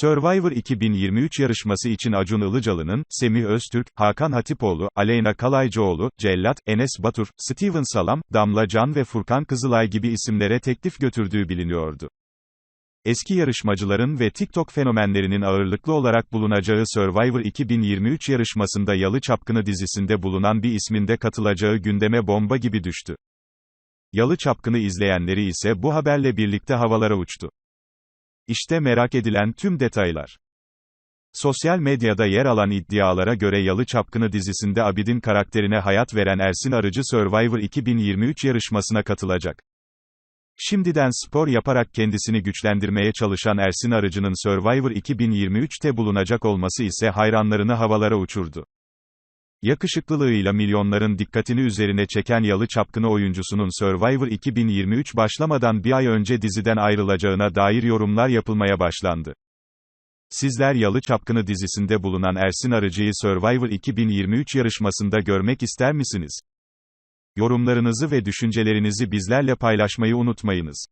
Survivor 2023 yarışması için Acun Ilıcalı'nın, Semih Öztürk, Hakan Hatipoğlu, Aleyna Kalaycıoğlu, Cellat, Enes Batur, Steven Salam, Damla Can ve Furkan Kızılay gibi isimlere teklif götürdüğü biliniyordu. Eski yarışmacıların ve TikTok fenomenlerinin ağırlıklı olarak bulunacağı Survivor 2023 yarışmasında Yalı Çapkını dizisinde bulunan bir ismin de katılacağı gündeme bomba gibi düştü. Yalı Çapkını izleyenleri ise bu haberle birlikte havalara uçtu. İşte merak edilen tüm detaylar. Sosyal medyada yer alan iddialara göre Yalı Çapkını dizisinde Abidin karakterine hayat veren Ersin Arıcı Survivor 2023 yarışmasına katılacak. Şimdiden spor yaparak kendisini güçlendirmeye çalışan Ersin Arıcı'nın Survivor 2023'te bulunacak olması ise hayranlarını havalara uçurdu. Yakışıklılığıyla milyonların dikkatini üzerine çeken Yalı Çapkını oyuncusunun Survivor 2023 başlamadan bir ay önce diziden ayrılacağına dair yorumlar yapılmaya başlandı. Sizler Yalı Çapkını dizisinde bulunan Ersin Arıcı'yı Survivor 2023 yarışmasında görmek ister misiniz? Yorumlarınızı ve düşüncelerinizi bizlerle paylaşmayı unutmayınız.